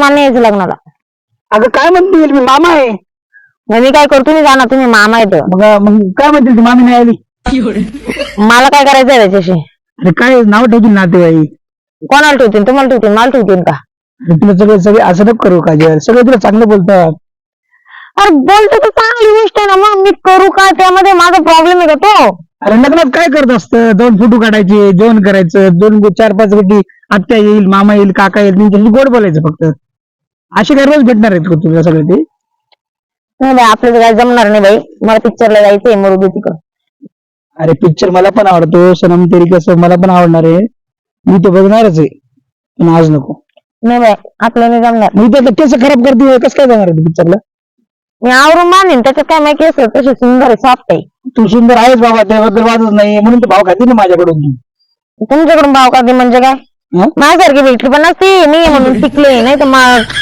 मला नाही यायचं लग्नाला. अगं काय म्हणतील? मी मामा आहे. मग मी काय करतो तुम्ही जाणार तुम्ही मामा येतो मग मग काय म्हणतील ती मामी नाही आली? मला काय करायचं आहे त्याच्याशी? अरे काय नाव ठेवतील नातेवाईक? कोणाला ठेवतील? तुम्हाला ठेवतील मला ठेवतील का? अरे तुला सगळे सगळे असं नको करू काजल. सगळे तुला चांगलं बोलतात. अरे बोलतो तर चांगली गोष्ट आहे ना मग. मी करू काय त्यामध्ये? माझा प्रॉब्लेम आहे का तो? अरे लग्नात काय करत असतं? दोन फोटो काढायचे जेवण करायचं दोन चार पाच गड्डी आत्या येईल मामा येईल काका येईल त्यांच्याशी गोड बोलायचं फक्त. असे काय रोज भेटणार आहेत का तुला सगळे ते नाही बाई आपल्याला काय जमणार नाही बाई. मला पिक्चरला जायचंय मरू दे तिकडं. अरे पिक्चर मला पण आवडतो. सनम तेरी कसं मला पण आवडणार आहे. मी तो बघणारच आहे. पण आज नको. नाही बाई आपल्याला नाही जमणार. मी तर केस खराब करते कसं काय जाणार पिक्चरला मी आवरून बांधीन त्याच्यात काय माहिती केस तशी सुंदर आहे सॉफ्ट आहे. तू सुंदर आहेस बाबा त्याबद्दल वादच नाही म्हणून तर भाव खाती ना माझ्याकडून तू. तुमच्याकडून भाव का म्हणजे काय? हं? माझ्यासारखी भेटली पण नसती. मी म्हणून शिकले नाही तर मग